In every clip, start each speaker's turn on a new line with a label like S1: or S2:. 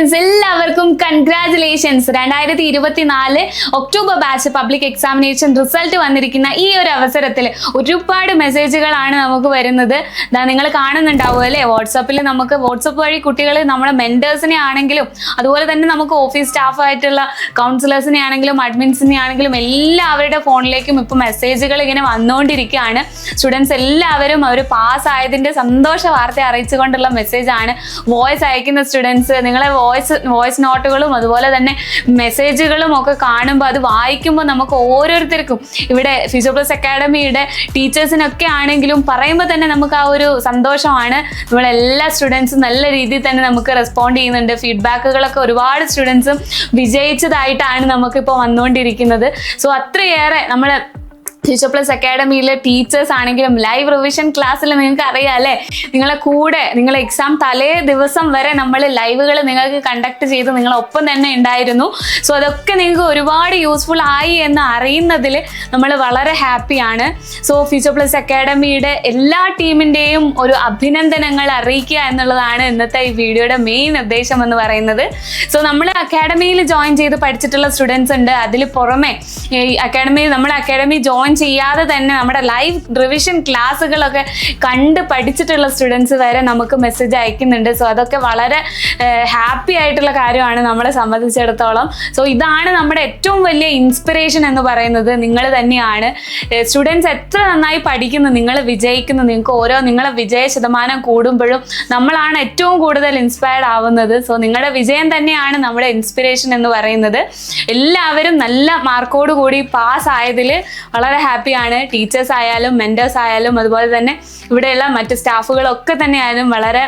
S1: Students എല്ലാവർക്കും congratulations രണ്ടായിരത്തി ഇരുപത്തിനാല് October batch public examination result വന്നിരിക്കുന്ന ഈ ഒരു അവസരത്തിൽ ഒരുപാട് മെസ്സേജുകളാണ് നമുക്ക് വരുന്നത്. നിങ്ങൾ കാണുന്നുണ്ടാവും അല്ലേ? വാട്സപ്പിൽ നമുക്ക് വാട്സപ്പ് വഴി കുട്ടികൾ നമ്മുടെ മെന്റേഴ്സിനെ ആണെങ്കിലും അതുപോലെ തന്നെ നമുക്ക് ഓഫീസ് സ്റ്റാഫായിട്ടുള്ള കൗൺസിലേഴ്സിനെ ആണെങ്കിലും അഡ്മിൻസിനെ ആണെങ്കിലും എല്ലാവരുടെ ഫോണിലേക്കും ഇപ്പോൾ മെസ്സേജുകൾ ഇങ്ങനെ വന്നുകൊണ്ടിരിക്കുകയാണ് സ്റ്റുഡൻസ് എല്ലാവരും അവർ പാസ് സന്തോഷ വാർത്ത അറിയിച്ചുകൊണ്ടുള്ള മെസ്സേജ് ആണ്. വോയിസ് അയക്കുന്ന സ്റ്റുഡൻസ് നിങ്ങളെ വോയിസ് വോയിസ് വോയിസ് നോട്ടുകളും അതുപോലെ തന്നെ മെസ്സേജുകളും ഒക്കെ കാണുമ്പോൾ അത് വായിക്കുമ്പോൾ നമുക്ക് ഓരോരുത്തർക്കും. ഇവിടെ ഫിസിയോ പ്ലസ് അക്കാഡമിയുടെ ടീച്ചേഴ്സിനൊക്കെ ആണെങ്കിലും പറയുമ്പോൾ തന്നെ നമുക്ക് ആ ഒരു സന്തോഷമാണ്. നമ്മളെല്ലാ സ്റ്റുഡൻസും നല്ല രീതിയിൽ തന്നെ നമുക്ക് റെസ്പോണ്ട് ചെയ്യുന്നുണ്ട്. ഫീഡ്ബാക്കുകളൊക്കെ ഒരുപാട് സ്റ്റുഡൻസും വിജയിച്ചതായിട്ടാണ് നമുക്കിപ്പോൾ വന്നുകൊണ്ടിരിക്കുന്നത് സോ അത്രയേറെ നമ്മൾ ഫ്യൂച്ചർ പ്ലസ് അക്കാഡമിയിലെ ടീച്ചേഴ്സ് ആണെങ്കിലും ലൈവ് റിവിഷൻ ക്ലാസ്സിൽ നിങ്ങൾക്ക് അറിയാം അല്ലേ? നിങ്ങളെ കൂടെ നിങ്ങൾ എക്സാം തലേ ദിവസം വരെ നമ്മൾ ലൈവുകൾ നിങ്ങൾക്ക് കണ്ടക്ട് ചെയ്ത് നിങ്ങളൊപ്പം തന്നെ ഉണ്ടായിരുന്നു. സോ അതൊക്കെ നിങ്ങൾക്ക് ഒരുപാട് യൂസ്ഫുൾ ആയി എന്ന് അറിയുന്നതിൽ നമ്മൾ വളരെ ഹാപ്പിയാണ് സോ ഫ്യൂച്ചർ പ്ലസ് അക്കാഡമിയുടെ എല്ലാ ടീമിന്റെയും ഒരു അഭിനന്ദനങ്ങൾ അറിയിക്കുക എന്നുള്ളതാണ് ഇന്നത്തെ ഈ വീഡിയോയുടെ മെയിൻ ഉദ്ദേശം എന്ന് പറയുന്നത്. സോ നമ്മൾ അക്കാഡമിയിൽ ജോയിൻ ചെയ്ത് പഠിച്ചിട്ടുള്ള സ്റ്റുഡൻസ് ഉണ്ട്. അതിൽ പുറമെ ഈ അക്കാഡമിയിൽ നമ്മൾ അക്കാഡമി ജോയിൻ ചെയ്യാതെ തന്നെ നമ്മുടെ ലൈവ് റിവിഷൻ ക്ലാസ്സുകളൊക്കെ കണ്ട് പഠിച്ചിട്ടുള്ള സ്റ്റുഡൻസ് വരെ നമുക്ക് മെസ്സേജ് അയക്കുന്നുണ്ട്. സോ അതൊക്കെ വളരെ ഹാപ്പി ആയിട്ടുള്ള കാര്യമാണ് നമ്മളെ സംബന്ധിച്ചിടത്തോളം. സോ ഇതാണ് നമ്മുടെ ഏറ്റവും വലിയ ഇൻസ്പിറേഷൻ എന്ന് പറയുന്നത്. നിങ്ങൾ തന്നെയാണ് സ്റ്റുഡൻസ് എത്ര നന്നായി പഠിക്കുന്നു നിങ്ങൾ വിജയിക്കുന്നു നിങ്ങൾക്ക് ഓരോ നിങ്ങളെ വിജയ ശതമാനം കൂടുമ്പോഴും നമ്മളാണ് ഏറ്റവും കൂടുതൽ ഇൻസ്പയർഡ് ആവുന്നത്. സോ നിങ്ങളുടെ വിജയം തന്നെയാണ് നമ്മുടെ ഇൻസ്പിറേഷൻ എന്ന് പറയുന്നത്. എല്ലാവരും നല്ല മാർക്കോട് കൂടി പാസ് ആയതിൽ വളരെ ഹാപ്പിയാണ് ടീച്ചേഴ്സ് ആയാലും മെന്റേഴ്സ് ആയാലും അതുപോലെ തന്നെ ഇവിടെയുള്ള മറ്റ് സ്റ്റാഫുകളൊക്കെ തന്നെ ആയാലും വളരെ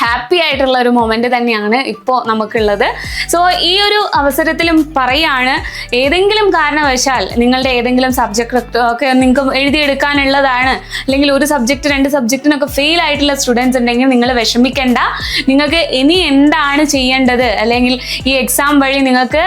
S1: ഹാപ്പി ആയിട്ടുള്ള ഒരു മൊമെന്റ് തന്നെയാണ് ഇപ്പോൾ നമുക്കുള്ളത്. സോ ഈ ഒരു അവസരത്തിലും പറയാണ് ഏതെങ്കിലും കാരണവശാൽ നിങ്ങളുടെ ഏതെങ്കിലും സബ്ജക്റ്റ് ഒക്കെ നിങ്ങൾക്ക് എഴുതിയെടുക്കാനുള്ളതാണ് അല്ലെങ്കിൽ ഒരു സബ്ജക്റ്റ് രണ്ട് സബ്ജക്റ്റിനൊക്കെ ഫെയിൽ ആയിട്ടുള്ള സ്റ്റുഡൻസ് ഉണ്ടെങ്കിൽ നിങ്ങൾ വിഷമിക്കേണ്ട. നിങ്ങൾക്ക് ഇനി എന്താണ് ചെയ്യേണ്ടത്? അല്ലെങ്കിൽ ഈ എക്സാം വഴി നിങ്ങൾക്ക്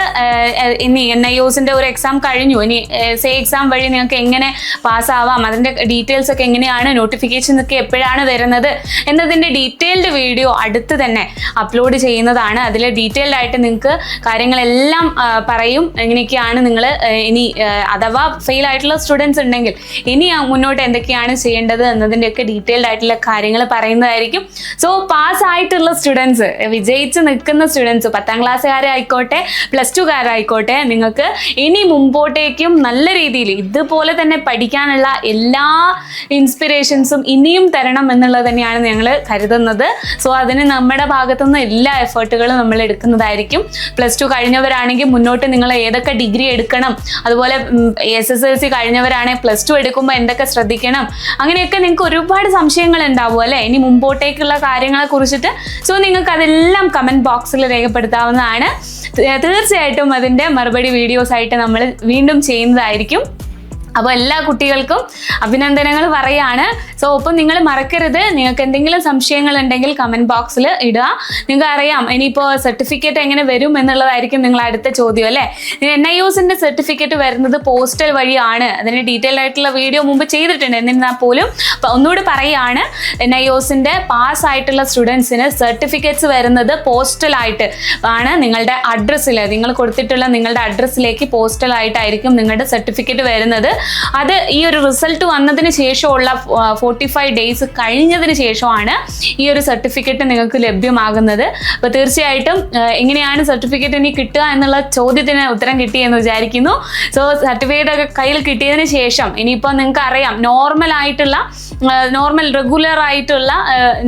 S1: ഇനി എൻ ഐ ഒസിന്റെ ഒരു എക്സാം കഴിഞ്ഞു. ഇനി സേ എക്സാം വഴി നിങ്ങൾക്ക് എങ്ങനെ പാസ്സാവാം? അതിന്റെ ഡീറ്റെയിൽസ് ഒക്കെ എങ്ങനെയാണ്? നോട്ടിഫിക്കേഷൻ ഒക്കെ എപ്പോഴാണ് വരുന്നത്? എന്നതിന്റെ ഡീറ്റെയിൽഡ് വീഡിയോ അടുത്ത് തന്നെ അപ്ലോഡ് ചെയ്യുന്നതാണ്. അതിൽ ഡീറ്റെയിൽഡ് ആയിട്ട് നിങ്ങൾക്ക് കാര്യങ്ങളെല്ലാം പറയും. എങ്ങനെയൊക്കെയാണ് നിങ്ങൾ ഇനി അഥവാ ഫെയിൽ ആയിട്ടുള്ള സ്റ്റുഡൻസ് ഉണ്ടെങ്കിൽ ഇനി മുന്നോട്ട് എന്തൊക്കെയാണ് ചെയ്യേണ്ടത് എന്നതിന്റെയൊക്കെ ഡീറ്റെയിൽഡ് ആയിട്ടുള്ള കാര്യങ്ങൾ പറയുന്നതായിരിക്കും. സോ പാസ് ആയിട്ടുള്ള സ്റ്റുഡൻസ് വിജയിച്ച് നിൽക്കുന്ന സ്റ്റുഡൻസ് പത്താം ക്ലാസ്സുകാരായിക്കോട്ടെ പ്ലസ് ടുകാരായിക്കോട്ടെ നിങ്ങൾക്ക് ഇനി മുമ്പോട്ടേക്കും നല്ല രീതിയിൽ ഇതുപോലെ തന്നെ പഠിക്കാനുള്ള എല്ലാ ഇൻസ്പിറേഷൻസും ഇനിയും തരണം എന്നുള്ളത് തന്നെയാണ് ഞങ്ങൾ കരുതുന്നത്. സോ അതിന് നമ്മുടെ ഭാഗത്തുനിന്ന് എല്ലാ എഫേർട്ടുകളും നമ്മൾ എടുക്കുന്നതായിരിക്കും. പ്ലസ് ടു കഴിഞ്ഞവരാണെങ്കിൽ മുന്നോട്ട് നിങ്ങൾ ഏതൊക്കെ ഡിഗ്രി എടുക്കണം അതുപോലെ എസ് എസ് എൽ സി കഴിഞ്ഞവരാണെങ്കിൽ പ്ലസ് ടു എടുക്കുമ്പോൾ എന്തൊക്കെ ശ്രദ്ധിക്കണം അങ്ങനെയൊക്കെ നിങ്ങൾക്ക് ഒരുപാട് സംശയങ്ങൾ ഉണ്ടാവും അല്ലേ? ഇനി മുമ്പോട്ടേക്കുള്ള കാര്യങ്ങളെ കുറിച്ചിട്ട്. സോ നിങ്ങൾക്ക് അതെല്ലാം കമന്റ് ബോക്സിൽ രേഖപ്പെടുത്താവുന്നതാണ്. തീർച്ചയായിട്ടും അതിന്റെ മറുപടി വീഡിയോസ് ആയിട്ട് നമ്മൾ വീണ്ടും ചെയ്യുന്നതായിരിക്കും. അപ്പോൾ എല്ലാ കുട്ടികൾക്കും അഭിനന്ദനങ്ങൾ പറയാണ്. സോ ഒപ്പം നിങ്ങൾ മറക്കരുത്. നിങ്ങൾക്ക് എന്തെങ്കിലും സംശയങ്ങൾ ഉണ്ടെങ്കിൽ കമന്റ് ബോക്സിൽ ഇടുക. നിങ്ങൾക്ക് അറിയാം ഇനിയിപ്പോൾ സർട്ടിഫിക്കറ്റ് എങ്ങനെ വരും എന്നുള്ളതായിരിക്കും നിങ്ങൾ അടുത്ത ചോദ്യം അല്ലേ? എൻ ഐ യുസിന്റെ സർട്ടിഫിക്കറ്റ് വരുന്നത് പോസ്റ്റൽ വഴിയാണ്. അതിന് ഡീറ്റെയിൽ ആയിട്ടുള്ള വീഡിയോ മുമ്പ് ചെയ്തിട്ടുണ്ട് എന്നിരുന്നാൽ പോലും. ഒന്നുകൂടി പറയുകയാണ് എൻ ഐ യുസിന്റെ പാസ് ആയിട്ടുള്ള സ്റ്റുഡൻസിന് സർട്ടിഫിക്കറ്റ്സ് വരുന്നത് പോസ്റ്റലായിട്ട് ആണ് നിങ്ങളുടെ അഡ്രസ്സിൽ നിങ്ങൾ കൊടുത്തിട്ടുള്ള നിങ്ങളുടെ അഡ്രസ്സിലേക്ക് പോസ്റ്റലായിട്ടായിരിക്കും നിങ്ങളുടെ സർട്ടിഫിക്കറ്റ് വരുന്നത്. അത് ഈ ഒരു റിസൾട്ട് വന്നതിന് ശേഷമുള്ള ഫോർട്ടി ഫൈവ് ഡേയ്സ് കഴിഞ്ഞതിന് ശേഷമാണ് ഈ ഒരു സർട്ടിഫിക്കറ്റ് നിങ്ങൾക്ക് ലഭ്യമാകുന്നത്. അപ്പോൾ തീർച്ചയായിട്ടും എങ്ങനെയാണ് സർട്ടിഫിക്കറ്റ് ഇനി കിട്ടുക എന്നുള്ള ചോദ്യത്തിന് ഉത്തരം കിട്ടിയെന്ന് വിചാരിക്കുന്നു. സോ സർട്ടിഫിക്കറ്റ് ഒക്കെ കയ്യിൽ കിട്ടിയതിന് ശേഷം ഇനിയിപ്പോൾ നിങ്ങൾക്ക് അറിയാം നോർമൽ ആയിട്ടുള്ള നോർമൽ റെഗുലർ ആയിട്ടുള്ള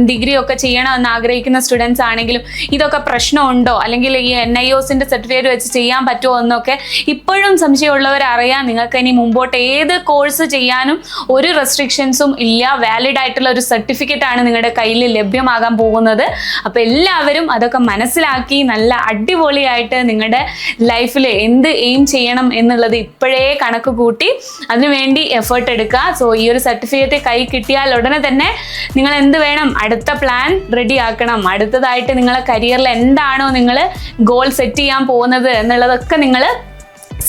S1: ഡിഗ്രി ഒക്കെ ചെയ്യണമെന്ന് ആഗ്രഹിക്കുന്ന സ്റ്റുഡൻസ് ആണെങ്കിലും ഇതൊക്കെ പ്രശ്നമുണ്ടോ? അല്ലെങ്കിൽ ഈ എൻ ഐ ഒസിന്റെ സർട്ടിഫിക്കറ്റ് വെച്ച് ചെയ്യാൻ പറ്റുമോ എന്നൊക്കെ ഇപ്പോഴും സംശയമുള്ളവർ അറിയാം നിങ്ങൾക്ക് ഇനി മുമ്പോട്ട് ഏത് കോഴ്സ് ചെയ്യാനും ഒരു റെസ്ട്രിക്ഷൻസും ഇല്ല. വാലിഡ് ആയിട്ടുള്ള ഒരു സർട്ടിഫിക്കറ്റ് ആണ് നിങ്ങളുടെ കയ്യിൽ ലഭ്യമാകാൻ പോകുന്നത്. അപ്പോൾ എല്ലാവരും അതൊക്കെ മനസ്സിലാക്കി നല്ല അടിപൊളിയായിട്ട് നിങ്ങളുടെ ലൈഫിൽ എന്ത് എയിം ചെയ്യണം എന്നുള്ളത് ഇപ്പോഴേ കണക്ക് കൂട്ടി അതിനുവേണ്ടി എഫേർട്ട് എടുക്കുക. സോ ഈ ഒരു സർട്ടിഫിക്കറ്റ് കൈ കിട്ടിയാൽ ഉടനെ തന്നെ നിങ്ങൾ എന്ത് വേണം? അടുത്ത പ്ലാൻ റെഡി ആക്കണം. അടുത്തതായിട്ട് നിങ്ങളെ കരിയറിൽ എന്താണോ നിങ്ങൾ ഗോൾ സെറ്റ് ചെയ്യാൻ പോകുന്നത് എന്നുള്ളതൊക്കെ നിങ്ങൾ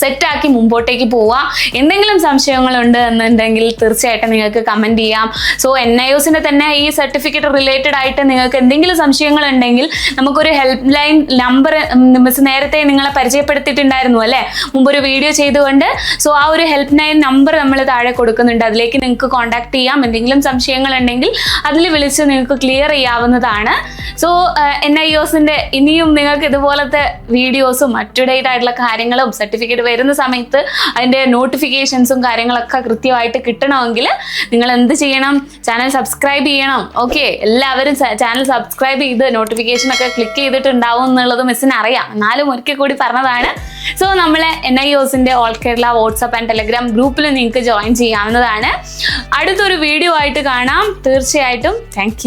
S1: സെറ്റാക്കി മുമ്പോട്ടേക്ക് പോവുക എന്തെങ്കിലും സംശയങ്ങളുണ്ട് എന്നുണ്ടെങ്കിൽ തീർച്ചയായിട്ടും നിങ്ങൾക്ക് കമന്റ് ചെയ്യാം. സോ എൻ ഐ ഒസിന്റെ തന്നെ ഈ സർട്ടിഫിക്കറ്റ് റിലേറ്റഡ് ആയിട്ട് നിങ്ങൾക്ക് എന്തെങ്കിലും സംശയങ്ങൾ ഉണ്ടെങ്കിൽ നമുക്കൊരു ഹെൽപ്പ് ലൈൻ നമ്പർ മിസ് നേരത്തെ നിങ്ങളെ പരിചയപ്പെടുത്തിയിട്ടുണ്ടായിരുന്നു അല്ലേ? മുമ്പ് ഒരു വീഡിയോ ചെയ്തുകൊണ്ട്. സോ ആ ഒരു ഹെൽപ്പ് ലൈൻ നമ്പർ നമ്മൾ താഴെ കൊടുക്കുന്നുണ്ട്. അതിലേക്ക് നിങ്ങൾക്ക് കോൺടാക്ട് ചെയ്യാം. എന്തെങ്കിലും സംശയങ്ങൾ ഉണ്ടെങ്കിൽ അതിൽ വിളിച്ച് നിങ്ങൾക്ക് ക്ലിയർ ചെയ്യാവുന്നതാണ്. സോ എൻ ഐ ഒസിന്റെ ഇനിയും നിങ്ങൾക്ക് ഇതുപോലത്തെ വീഡിയോസും അപ് ടു ഡേറ്റ് ആയിട്ടുള്ള കാര്യങ്ങളും സർട്ടിഫിക്കറ്റ് വരുന്ന സമയത്ത് അതിന്റെ നോട്ടിഫിക്കേഷൻസും കാര്യങ്ങളൊക്കെ കൃത്യമായിട്ട് കിട്ടണമെങ്കിൽ നിങ്ങൾ എന്ത് ചെയ്യണം? ചാനൽ സബ്സ്ക്രൈബ് ചെയ്യണം. ഓക്കെ എല്ലാവരും ചാനൽ സബ്സ്ക്രൈബ് ചെയ്ത് നോട്ടിഫിക്കേഷൻ ഒക്കെ ക്ലിക്ക് ചെയ്തിട്ടുണ്ടാവും എന്നുള്ളത് മിസ്സിന് അറിയാം. എന്നാലും ഒരിക്കൽ കൂടി പറഞ്ഞതാണ്. സോ നമ്മളെ N I ഒസിന്റെ all Kerala WhatsApp and Telegram ഗ്രൂപ്പിൽ നിങ്ങൾക്ക് ജോയിൻ ചെയ്യാവുന്നതാണ്. അടുത്തൊരു വീഡിയോ ആയിട്ട് കാണാം. തീർച്ചയായിട്ടും. താങ്ക്